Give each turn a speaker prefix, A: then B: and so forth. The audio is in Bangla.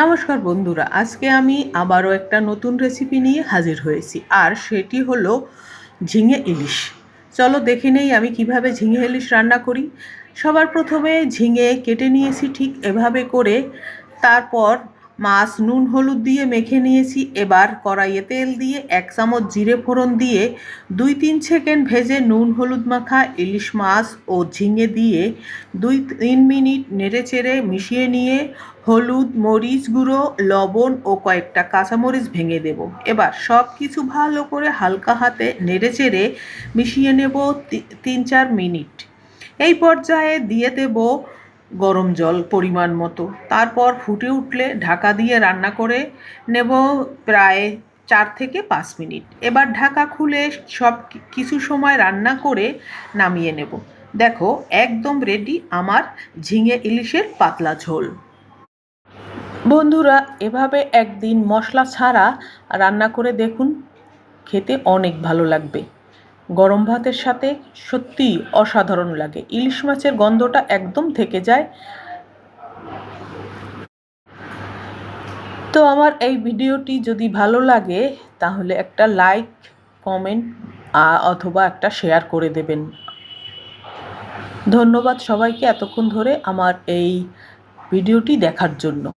A: নমস্কার বন্ধুরা, আজকে আমি আবারও একটা নতুন রেসিপি নিয়ে হাজির হয়েছি, আর সেটি হলো ঝিঙে ইলিশ। চলো দেখে নেই আমি কীভাবে ঝিঙে ইলিশ রান্না করি। সবার প্রথমে ঝিঙে কেটে নিয়েছি ঠিক এভাবে করে, তারপর মাছ নুন, হলুদ দিয়ে মেখে নিয়েছি। এবার কড়াইয়ে তেল দিয়ে এক চামচ জিরে ফোড়ন দিয়ে দুই তিন সেকেন্ড ভেজে নুন, হলুদ মাখা, ইলিশ মাছ ও ঝিঙে দিয়ে দুই তিন মিনিট নেড়ে চেড়ে মিশিয়ে নিয়ে হলুদ, মরিচ গুঁড়ো, লবণ ও কয়েকটা কাঁচামরিচ ভেঙে দেব। এবার সব কিছু ভালো করে হালকা হাতে নেড়ে চেড়ে মিশিয়ে নেব তিন চার মিনিট। এই পর্যায়ে দিয়ে দেব গরম জল পরিমাণ মতো। তারপর ফুটে উঠলে ঢাকা দিয়ে রান্না করে নেব প্রায় চার থেকে পাঁচ মিনিট। এবার ঢাকা খুলে সব কিছু সময় রান্না করে নামিয়ে নেব। দেখো, একদম রেডি আমার ঝিঙে ইলিশের পাতলা ঝোল। বন্ধুরা, এভাবে একদিন মশলা ছাড়া রান্না করে দেখুন, খেতে অনেক ভালো লাগবে। গরম ভাতের সাথে সত্যিই অসাধারণ লাগে। ইলিশ মাছের গন্ধটা একদম থেকে যায়। তো আমার এই ভিডিওটি যদি ভালো লাগে, তাহলে একটা লাইক, কমেন্ট অথবা একটা শেয়ার করে দেবেন। ধন্যবাদ সবাইকে এতক্ষণ ধরে আমার এই ভিডিওটি দেখার জন্য।